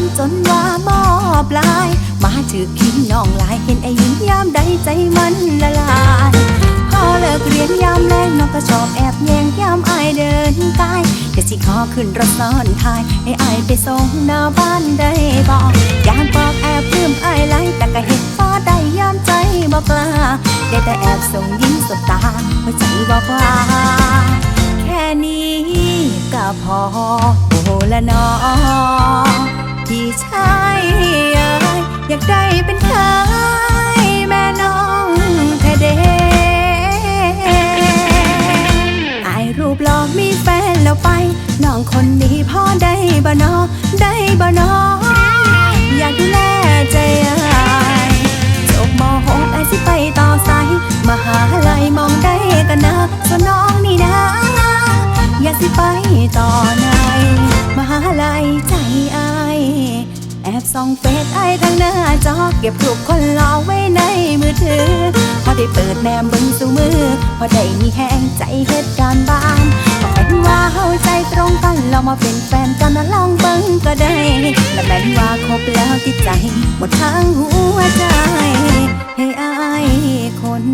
นจนว่ามอบลาย มาถือคิงน้องลายเห็นไอ้หญิงยามใดใจมันละลาย พอเลิกเรียนยามแรงน้องก็ชอบแอบแยงยามอายเดินกายก็สิขอขึ้นรถซ้อนท้ายให้อายไปส่งหน้าบ้านได้บอกอยากบอกแอบปลื้มอายไลแต่ก็เห็นฟ้าได้ยามใจบอกลาได้แต่แอบส่งยิ้มสบตาหัวใจบอกว่าแค่นี้ก็พอโอ้ละนอพี่ คนนี้พ่อได้บ่นอได้บ่นออยากดูแลใจอายจบมหกไอาสิไปต่อสายมหาลัยมองได้กันนะส่วนน้องนี่นะ อย่าสิไปต่อในมหาลัยใจอายแอบส่องเฟซไอทางหน้าจอเก็บรูปคนหล่อไว้ในมือถือ พอได้เปิดแนมเบึงสู่มือ พอได้มีแห้งใจเหตุการณ์บ้าน ก็เป็นว่าเข้าใจตรงกันเรามาเป็นแฟนกันนะลองเบิ่งก็ได้และแม้นว่าคบแล้วติดใจหมดทั้งหัวใจให้อายคน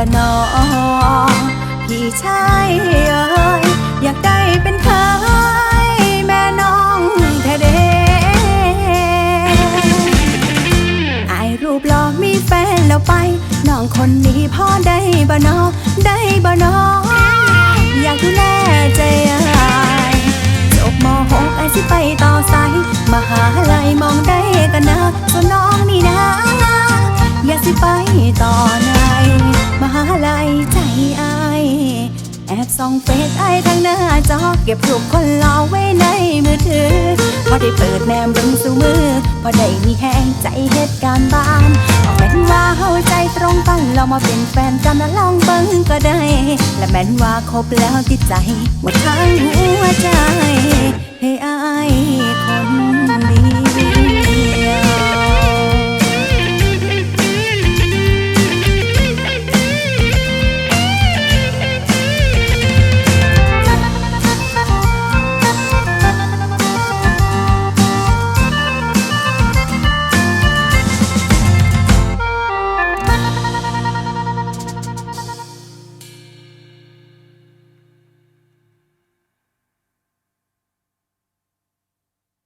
ละนอพี่ชายเอ๋ยอยากได้เป็นเคยแม่น้องแท้เดอายรูปหล่อมีแฟนแล้วไป น้องคนนี้พ่อได ส่องเฟซไอทางหน้าจอ เก็บรูปคนหล่อไว้ในมือถือ พอได้เปิดแนมเบึงสู่มือ พอได้มีแห้งใจเหตุการณ์บ้านก็แม่นว่าเข้าใจตรงกันเรามาเป็นแฟนกันนะลองเบิ้งก็ได้ และแม่นว่าคบแล้วติดใจหมดทั้งหัวใจ เฮ้